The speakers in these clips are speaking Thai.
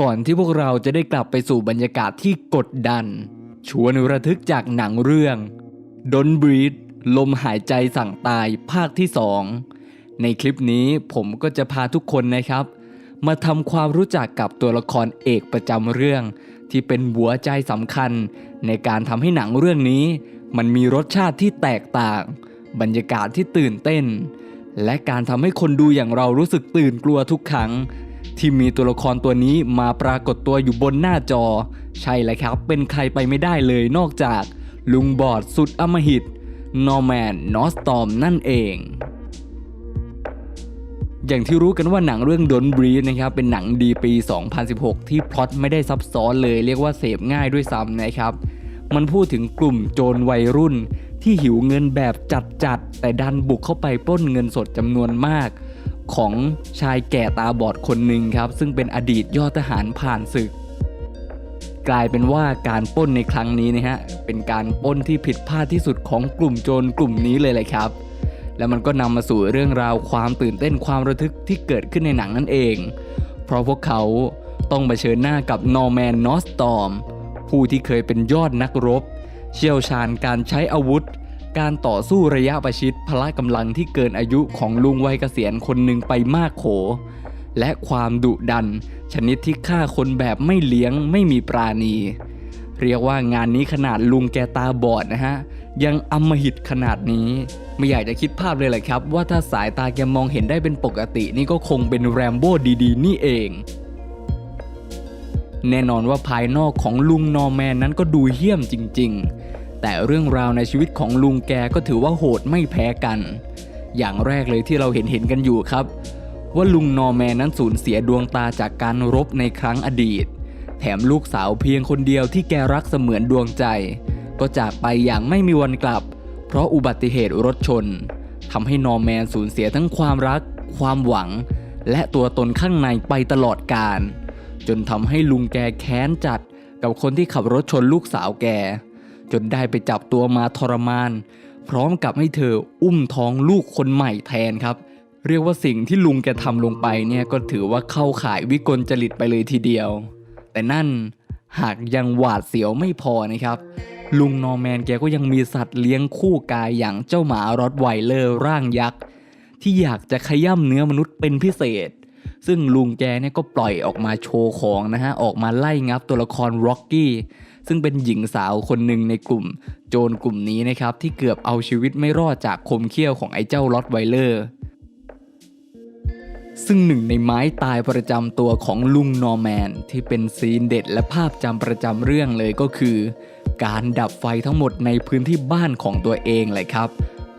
ก่อนที่พวกเราจะได้กลับไปสู่บรรยากาศที่กดดัน ชวนระทึกจากหนังเรื่อง Don't Breathe ลมหายใจสั่งตายภาคที่2ในคลิปนี้ผมก็จะพาทุกคนนะครับ มาทำความรู้จักกับตัวละครเอกประจำเรื่อง ที่เป็นหัวใจสำคัญ ในการทำให้หนังเรื่องนี้ มันมีรสชาติที่แตกต่าง บรรยากาศที่ตื่นเต้น และการทำให้คนดูอย่างเรารู้สึกตื่นกลัวทุกครั้ง ที่มีตัวละครตัวนี้มาปรากฏตัวอยู่บนหน้าจอ ใช่แล้วครับ เป็นใครไปไม่ได้เลยนอกจาก ลุงบอดสุดอมหิตนอร์แมนนอสตอมนั่นเองอย่างที่รู้กันว่าหนังเรื่อง Don't Breathe นะครับเป็นหนังดีปี 2016 ที่พล็อตไม่ได้ซับซ้อนเลยเรียกว่าเสพง่ายด้วยซ้ำนะครับ มันพูดถึงกลุ่มโจรวัยรุ่น ที่หิวเงินแบบจัดๆ แต่ดันบุกเข้าไปปล้นเงินสดจำนวนมาก ของชายแก่ตาบอดคนหนึ่งครับ ซึ่งเป็นอดีตยอดทหารผ่านศึก กลายเป็นว่าการป้นในครั้งนี้นะฮะเป็นการป้นที่ผิดพลาดที่สุดของกลุ่มโจรกลุ่มนี้เลยเลยครับ แล้วมันก็นำมาสู่เรื่องราวความตื่นเต้นความระทึกที่เกิดขึ้นในหนังนั่นเอง เพราะพวกเขาต้องเผชิญหน้ากับนอร์แมนนอสตอมผู้ที่เคยเป็นยอดนักรบ เชี่ยวชาญการใช้อาวุธ การต่อสู้ระยะประชิดพละกำลังที่เกินอายุของลุงวัยเกษียณคนหนึ่งไปมากโข และความดุดัน ชนิดที่ฆ่าคนแบบไม่เลี้ยงไม่มีปราณี เรียกว่างานนี้ขนาดลุงแกตาบอดนะฮะ ยังอำมหิตขนาดนี้ ไม่อยากจะคิดภาพเลยแหละครับ ว่าถ้าสายตาแกมองเห็นได้เป็นปกตินี่ก็คงเป็นแรมโบ้ดีๆ นี่เองแน่นอนว่าภายนอกของลุงนอร์แมนนั้นก็ดูเหี้ยมจริง ๆ แต่เรื่องราวในชีวิตของลุงแกก็ถือว่าโหดไม่แพ้กัน อย่างแรกเลยที่เราเห็นเห็นกันอยู่ครับ ว่าลุงนอร์แมนนั้นสูญเสียดวงตาจากการรบในครั้งอดีต แถมลูกสาวเพียงคนเดียวที่แกรักเสมือนดวงใจ ก็จากไปอย่างไม่มีวันกลับ เพราะอุบัติเหตุรถชนทำให้นอร์แมนสูญเสียทั้งความรัก ความหวัง และตัวตนข้างในไปตลอดกาลจนทำให้ลุงแกแค้นจัดกับคนที่ขับรถชนลูกสาวแก จนได้ไปจับตัวมาทรมาน พร้อมกับให้เธออุ้มท้องลูกคนใหม่แทนครับ เรียกว่าสิ่งที่ลุงแกทำลงไปเนี่ยก็ถือว่าเข้าข่ายวิกลจริตไปเลยทีเดียว แต่นั่นหากยังหวาดเสียวไม่พอนะครับ ลุงนอร์แมนแกก็ยังมีสัตว์เลี้ยงคู่กายอย่างเจ้าหมารอดไวเลอร์ร่างยักษ์ที่อยากจะขย่ำเนื้อมนุษย์เป็นพิเศษ ซึ่งลุงแกเนี่ยก็ปล่อยออกมาโชว์ของนะฮะออกมาไล่งับตัวละครร็อกกี้ซึ่งเป็นหญิงสาวคนหนึ่งในกลุ่ม โจรกลุ่มนี้นะครับที่เกือบเอาชีวิตไม่รอดจากคมเขี้ยวของไอ้เจ้ารอดไวเลอร์ซึ่งหนึ่งในไม้ตายประจำตัวของลุงนอร์แมน ที่เป็นซีนเด็ดและภาพจำประจำเรื่องเลยก็คือ การดับไฟทั้งหมดในพื้นที่บ้านของตัวเองเลยครับ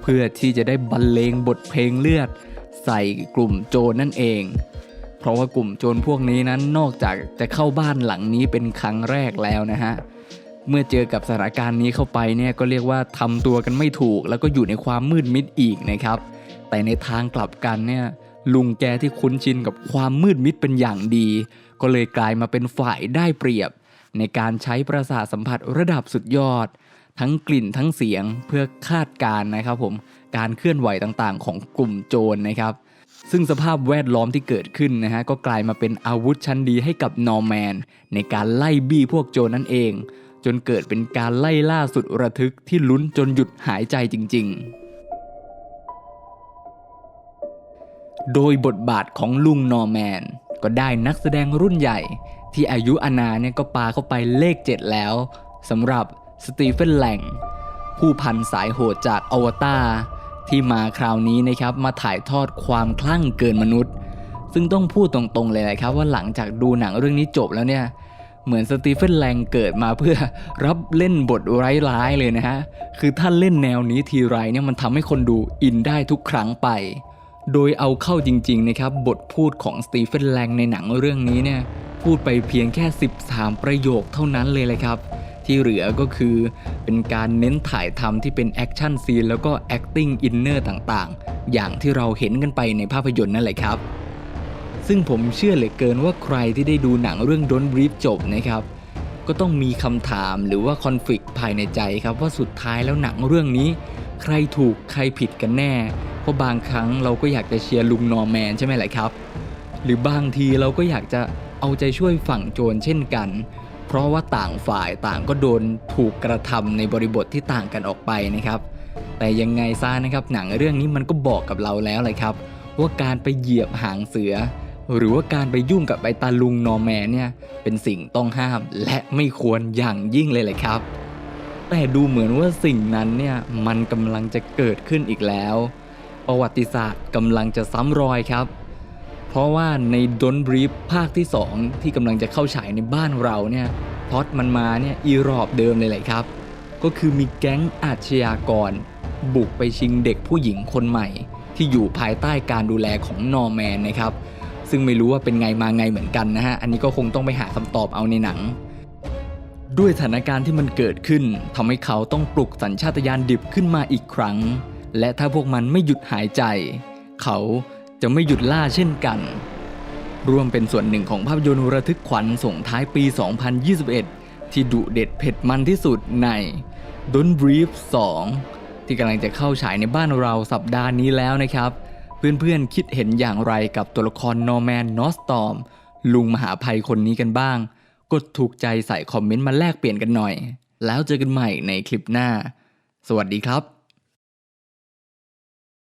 เพื่อที่จะได้บรรเลงบทเพลงเลือด ใส่กลุ่มโจรนั่นเอง เพราะว่ากลุ่มโจรพวกนี้นั้นนอกจากจะเข้าบ้านหลังนี้เป็นครั้งแรกแล้วนะฮะเมื่อเจอกับสถานการณ์นี้เข้าไปเนี่ยก็เรียกว่าทำตัวกันไม่ถูก แล้วก็อยู่ในความมืดมิดอีกนะครับ แต่ในทางกลับกันเนี่ยลุงแกที่คุ้นชินกับความมืดมิดเป็นอย่างดี ก็เลยกลายมาเป็นฝ่ายได้เปรียบ ในการใช้ประสาทสัมผัสระดับสุดยอด ทั้งกลิ่นทั้งเสียงเพื่อคาดการนะครับผมการเคลื่อนไหวต่างๆ ของกลุ่มโจรนะครับ ซึ่งสภาพแวดล้อมที่เกิดขึ้นนะฮะก็กลายมาเป็นอาวุธชั้นดีให้กับนอร์แมน ในการไล่บี้พวกโจรนั่นเอง จนเกิดเป็นการไล่ล่าสุดระทึกที่ลุ้นจนหยุดหายใจจริง ๆโดยบทบาทของลุงนอร์แมน ก็ได้นักแสดงรุ่นใหญ่ ที่อายุอานาเนี่ยก็ปาเข้าไปเลข 7 แล้วสำหรับสตีเฟนแหลงผู้พันสายโหดจากอวตาร ที่มาคราวนี้นะครับมาถ่ายทอดความคลั่งเกินมนุษย์ ซึ่งต้องพูดตรงๆเลยนะครับ ว่าหลังจากดูหนังเรื่องนี้จบแล้วเนี่ยเหมือนสตีเฟนแลงเกิดมาเพื่อรับเล่นบทร้ายๆเลยนะฮะ คือถ้าเล่นแนวนี้ทีไรเนี่ยมันทำให้คนดูอินได้ทุกครั้งไป โดยเอาเข้าจริงๆนะครับ บทพูดของสตีเฟนแลงในหนังเรื่องนี้เนี่ย พูดไปเพียงแค่ 13 ประโยคเท่านั้นเลยเลยครับ ที่เหลือก็คือเป็นการเน้นถ่ายทำที่เป็นแอคชั่นซีนแล้วก็ acting inner ต่างๆ อย่างที่เราเห็นกันไปในภาพยนตร์นั่นแหละครับ ซึ่งผมเชื่อเหลือเกินว่าใครที่ได้ดูหนังเรื่อง Don't Brief จบนะครับ ก็ต้องมีคำถามหรือว่าคอนฟ lict ภายในใจครับว่าสุดท้ายแล้วหนังเรื่องนี้ ใครถูกใครผิดกันแน่ เพราะบางครั้งเราก็อยากจะเชียร์ลุงนอร์แมนใช่ไหมล่ะครับ หรือบางทีเราก็อยากจะเอาใจช่วยฝั่งโจรเช่นกัน ราะว่าต่างฝ่ายต่างก็โดนถูกกระทำในบริบทที่ต่างกันออกไปนะครับ แต่ยังไงซะนะครับหนังเรื่องนี้มันก็บอกกับเราแล้วเลยครับ ว่าการไปเหยียบหางเสือ หรือว่าการไปยุ่งกับไอตาลุงนอร์แมนเนี่ยเป็นสิ่งต้องห้ามและไม่ควรอย่างยิ่งเลยเลยครับ แต่ดูเหมือนว่าสิ่งนั้นเนี่ยมันกำลังจะเกิดขึ้นอีกแล้ว ประวัติศาสตร์กำลังจะซ้ำรอยครับ เพราะว่าในดนบรีฟภาคที่ 2 ที่กำลังจะเข้าฉายในบ้านเราเนี่ยพล็อตมันมาเนี่ยอีรอบเดิมเลยแหละครับ ก็คือมีแก๊งอาชญากร บุกไปชิงเด็กผู้หญิงคนใหม่ ที่อยู่ภายใต้การดูแลของนอร์แมนนะครับ ซึ่งไม่รู้ว่าเป็นไงมาไงเหมือนกันนะฮะ อันนี้ก็คงต้องไปหาคำตอบเอาในหนัง ด้วยสถานการณ์ที่มันเกิดขึ้นทำให้เขาต้องปลุกสัญชาตญาณดิบขึ้นมาอีกครั้ง และถ้าพวกมันไม่หยุดหายใจ เขา จะไม่หยุดล่าเช่นกัน ร่วมเป็นส่วนหนึ่งของภาพยนตร์ระทึกขวัญส่งท้ายปี 2021 ที่ดุเด็ดเผ็ดมันที่สุดใน Don't Brief 2 ที่กำลังจะเข้าฉายในบ้านเราสัปดาห์นี้แล้วนะครับ เพื่อนๆคิดเห็นอย่างไรกับตัวละครนอร์แมนนอสตอมลุงมหาภัยคนนี้กันบ้าง กดถูกใจใส่คอมเมนต์มาแลกเปลี่ยนกันหน่อย แล้วเจอกันใหม่ในคลิปหน้า สวัสดีครับ